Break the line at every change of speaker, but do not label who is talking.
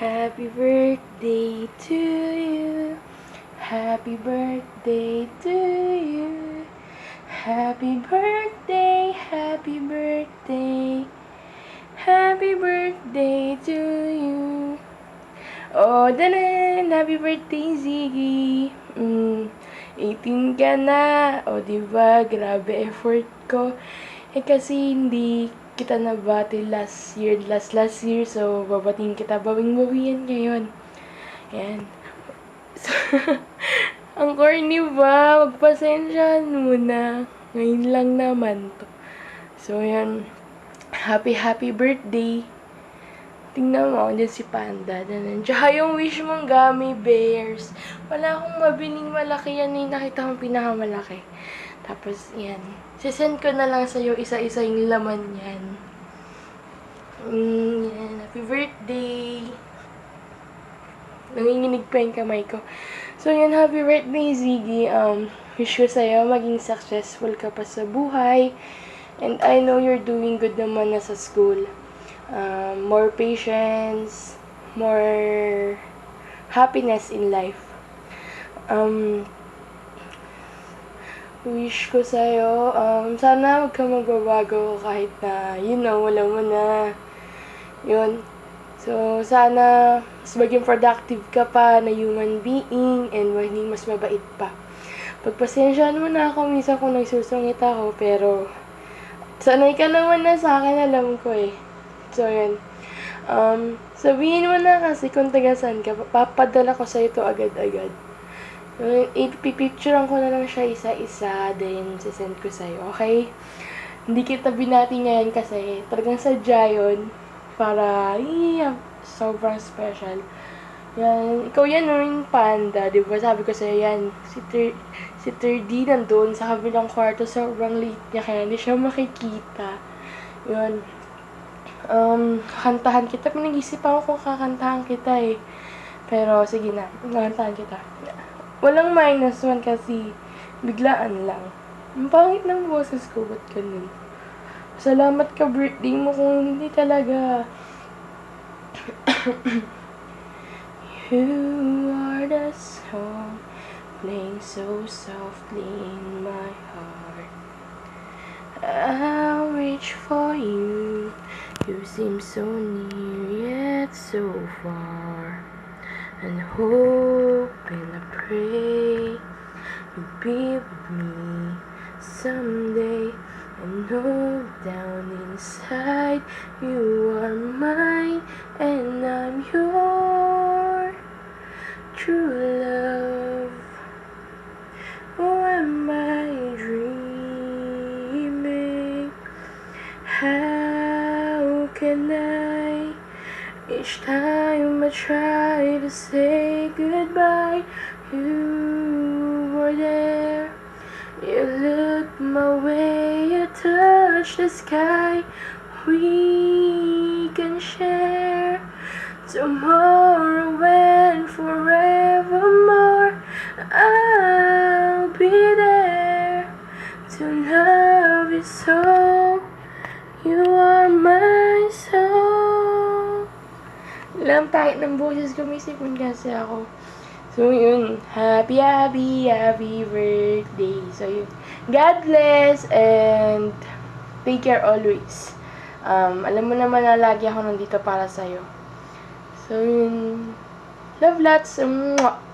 Happy birthday to you. Happy birthday to you. Happy birthday, happy birthday. Happy birthday to you. Oh, danan! Happy birthday, Ziggy! Mm, 18 ka na. O, di ba? Grabe effort ko. Eh, kasi hindi kita nabati last year, last last year. So, babating kita. Bawing-bawian ngayon. Yan. So, ang corny ba? Magpasensyahan muna. Ngayon lang naman to. So, yan. Happy, happy birthday. Tingnan mo, andyan si Panda. Danan. Tsaka yung wish mong gummy bears. Wala akong mabining malaki yan. Yung nakita kong pinakamalaki. Tapos, yan. Sisend ko na lang sa'yo isa-isa yung laman yan. Mm, yan. Happy birthday. Nanginginig pa yung kamay ko. So, yan. Happy birthday, Ziggy. Um, wish ko sa'yo maging successful ka pa sa buhay. And I know you're doing good naman na sa school. Um, more patience, more happiness in life. Um, wish ko sa'yo, um, sana huwag ka magbabago kahit na, you know, wala mo na. Yun. So, sana mas maging productive ka pa na human being and maging mas mabait pa. Pagpasensyahan mo na ako, minsan kung nagsusungit ako, pero sanay ka naman na sa akin, alam ko eh. So, yun. Um, sabihin mo na kasi kung tagasan ka, papadala ko sa'yo to agad-agad. So, ipipicturean ko na lang siya isa-isa, then sisend ko sa'yo, okay? Hindi kita binati ngayon kasi talagang sadya yun para, yeah, sobrang special. Yan, ikaw yan yung panda, di ba? Sabi ko sa'yo yan, si, Ter si 3D nandun sa kabilang kwarto, sobrang late niya, kaya hindi siya makikita. Yun. Um, kantahan kita. Pinag-isip ako kung kakantahan kita eh. Pero, sige na. Kakantahan kita. Walang minus one kasi biglaan lang. Ang pangit ng boses ko, ba't ganun? Salamat ka birthday mo kung hindi talaga. you are the song playing so softly in my heart. I'll reach for you. You seem so near yet so far. And hope and I pray you'll be with me someday. I know down inside you are mine and I'm your true love. Oh, am I dreaming? How can I? Each time I try to say goodbye, you were there. You looked my way, you touched the sky. We can share tomorrow and forevermore. I'll be there to love you so. Alam, kahit ng boses ko, may sipon kasi ako. So, yun. Happy, happy, happy birthday. So, yun. God bless and take care always. Um, alam mo naman na lagi ako nandito para sa'yo. So, yun. Love lots. Mwah!